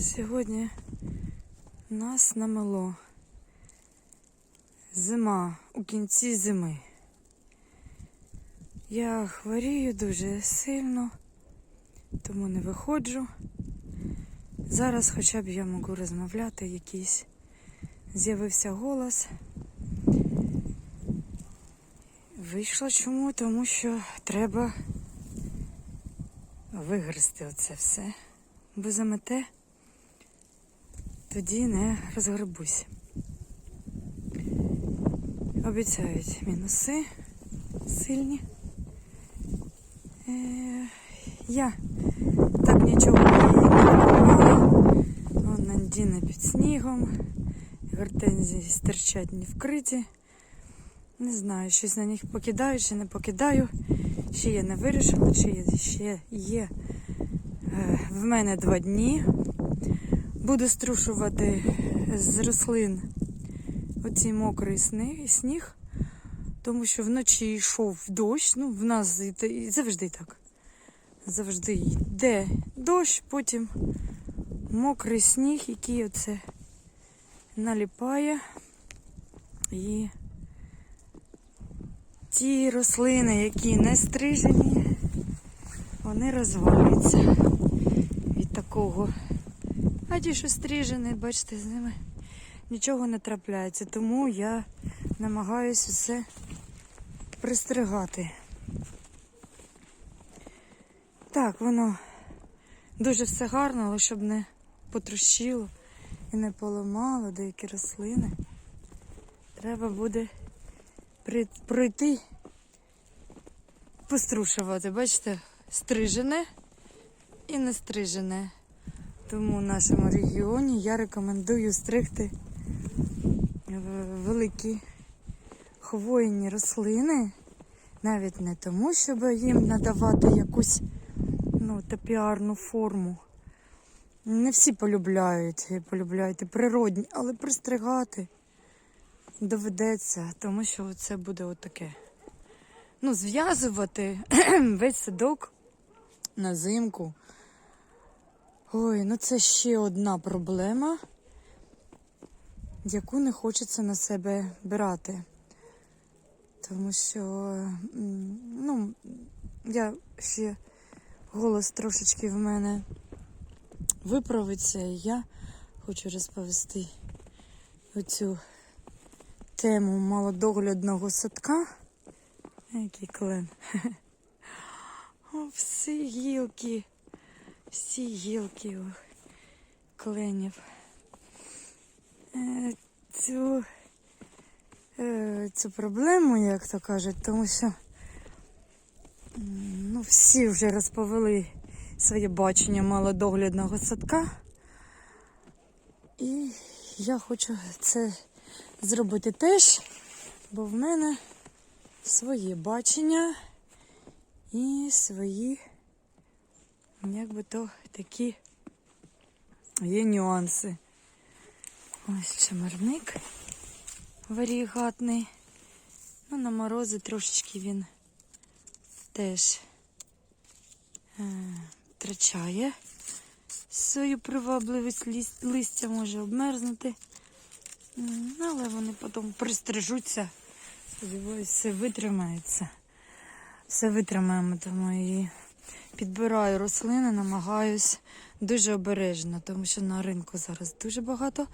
Сьогодні нас намело. Зима у кінці зими. Я хворію дуже сильно, тому не виходжу. Зараз хоча б я можу розмовляти якийсь. З'явився голос. Вийшло чому? Тому що треба вигризти оце все. Бо замете, тоді не розгребусь. Обіцяють мінуси сильні. Е, я так нічого не купувала. Вон Нандіна під снігом. Гортензії стирчать не вкриті. Не знаю, щось на них покидаю чи не покидаю. Ще я не вирішила, чи ще є е, в мене два дні. Буду струшувати з рослин оцей мокрий сніг, тому що вночі йшов дощ. Ну, в нас завжди так. Завжди йде дощ, потім мокрий сніг, який оце наліпає. І ті рослини, які не стрижені, вони розвалюються від такого. А ті, що стрижені, бачите, з ними нічого не трапляється. Тому я намагаюся все пристригати. Так, воно дуже все гарно, але щоб не потрощило і не поламало деякі рослини. Треба буде пройти, пострушувати. Бачите, стрижене і не стрижене. Тому в нашому регіоні я рекомендую стригти е, великі хвойні рослини, навіть не тому, щоб їм надавати якусь ну, топіарну форму. Не всі полюбляють, полюбляють і природні, але пристригати доведеться, тому що це буде отаке. Ну, зв'язувати весь садок на зимку. Ой, ну це ще одна проблема, яку не хочеться на себе брати. Тому що, ну, я ще голос трошечки в мене виправиться, і я хочу розповісти оцю тему малодоглядного садка. Який клен. О, всі гілки, всі гілки у кленів. Е, Цю, е, цю проблему, як то кажуть, тому що ну, всі вже розповіли своє бачення малодоглядного садка. І я хочу це зробити теж, бо в мене своє бачення і свої, як би то такі є нюанси. Ось чимерник варігатний. Ну, на морози трошечки він теж е, свою привабливість, листя може обмерзнути. Але вони потім пристрижуться. Сподіваюсь, все витримається. Все витримаємо, тому і підбираю рослини, намагаюсь дуже обережно, тому що на ринку зараз дуже багато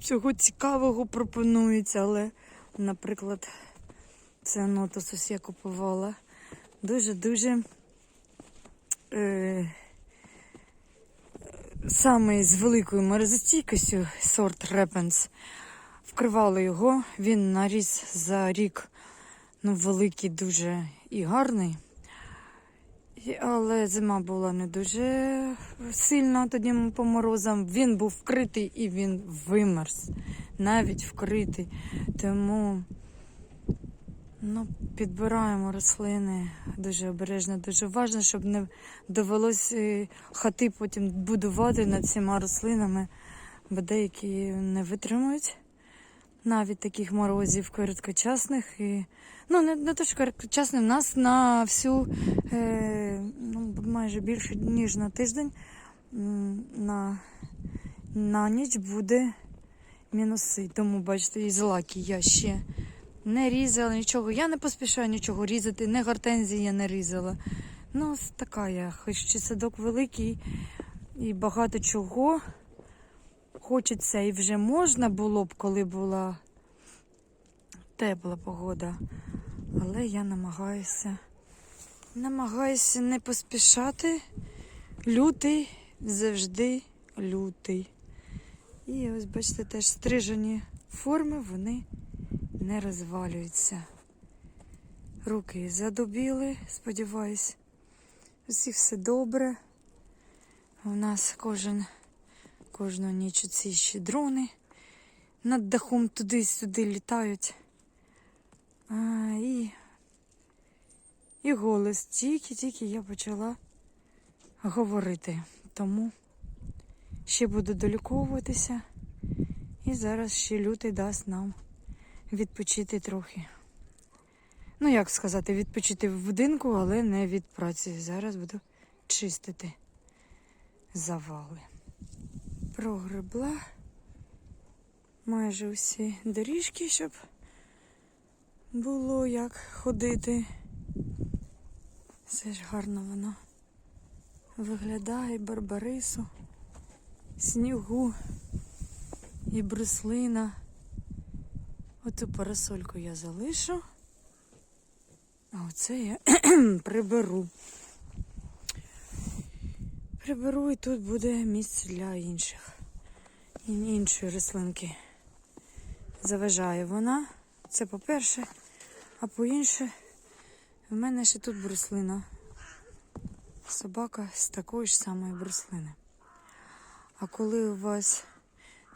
всього цікавого пропонується. Але, наприклад, це нотосус я купувала. Дуже-дуже е, саме з великою морозостійкістю сорт Репенс. Вкривали його, він наріс за рік ну, великий, дуже і гарний. Але зима була не дуже сильна тоді по морозам. Він був вкритий і він вимерз. Навіть вкритий. Тому ну, підбираємо рослини дуже обережно, дуже важливо, щоб не довелось е, хати потім будувати над цими рослинами, бо деякі не витримують навіть таких морозів короткочасних. І, ну, не, не те, що короткочасних, в нас на всю, е, ну, майже більше, ніж на тиждень на, на ніч буде мінуси. Тому, бачите, і злаки я ще не різала нічого. Я не поспішаю нічого різати, не гортензії я не різала. Ну, така я, хоч чи садок великий і багато чого. Хочеться і вже можна було б, коли була тепла погода. Але я намагаюся, намагаюся не поспішати. Лютий завжди лютий. І ось, бачите, теж стрижені форми, вони не розвалюються. Руки задубіли, сподіваюсь, усіх все добре. У нас кожен, кожну ніч ці ще дрони над дахом туди-сюди літають. А, і, і голос тільки-тільки я почала говорити. Тому ще буду доліковуватися. І зараз ще лютий дасть нам відпочити трохи. Ну, як сказати, відпочити в будинку, але не від праці. Зараз буду чистити завали. Прогребла майже усі доріжки, щоб було як ходити. Все ж гарно воно виглядає барбарису, снігу і бруслина. Оцю парасольку я залишу, а оце я приберу. Приберу і тут буде місце для інших. Іншої рослинки. Заважає вона. Це по-перше, а по-інше, в мене ще тут бруслина. Собака з такої ж самої бруслини. А коли у вас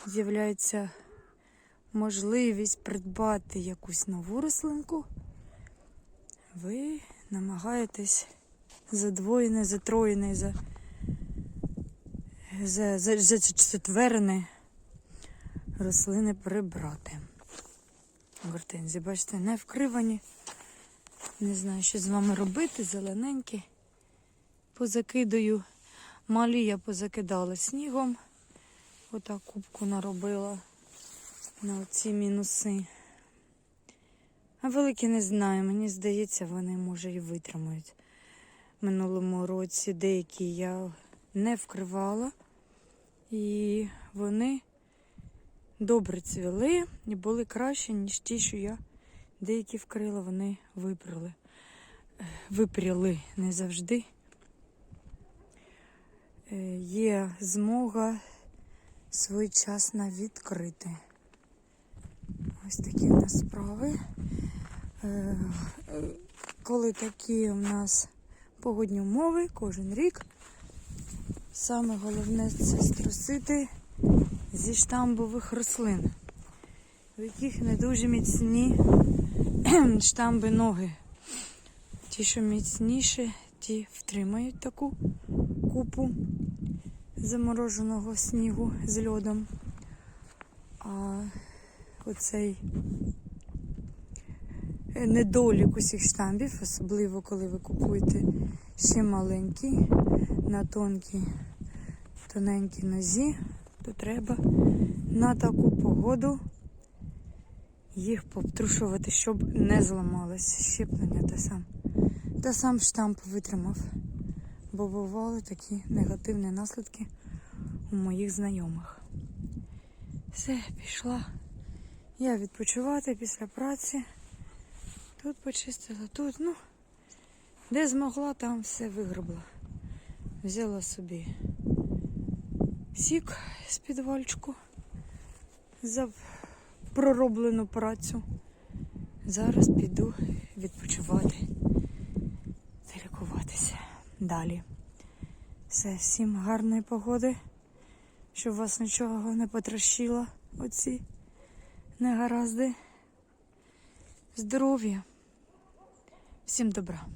з'являється можливість придбати якусь нову рослинку, ви намагаєтесь задвоєне, затроєне, за, за, за, за четверене рослини прибрати. Гортензії, бачите, не вкривані. Не знаю, що з вами робити, зелененькі. Позакидаю. Малі я позакидала снігом. Отак кубку наробила на ці мінуси. А великі не знаю, мені здається, вони може і витримають. Минулому році деякі я не вкривала, і вони добре цвіли і були краще, ніж ті, що я деякі вкрила, вони випрали. Випряли не завжди. Е, Є змога своєчасно відкрити. Ось такі у нас справи. Е, е, Коли такі у нас погодні умови кожен рік, саме головне це струсити зі штамбових рослин, у яких не дуже міцні штамби ноги. Ті, що міцніше, ті втримають таку купу замороженого снігу з льодом. А оцей недолік усіх штамбів, особливо коли ви купуєте ще маленькі на тонкій, тоненькій нозі, то треба на таку погоду їх пообтрушувати, щоб не зламалося щеплення та сам. Та сам штамп витримав, бо бували такі негативні наслідки у моїх знайомих. Все, пішла. Я відпочивати після праці. Тут почистила, тут, ну, де змогла, там все вигребла. Взяла собі сік з підвальчику за пророблену працю. Зараз піду відпочивати та лікуватися далі. Все, всім гарної погоди, щоб вас нічого не потрощило оці негаразди. Здоров'я. Всім добра.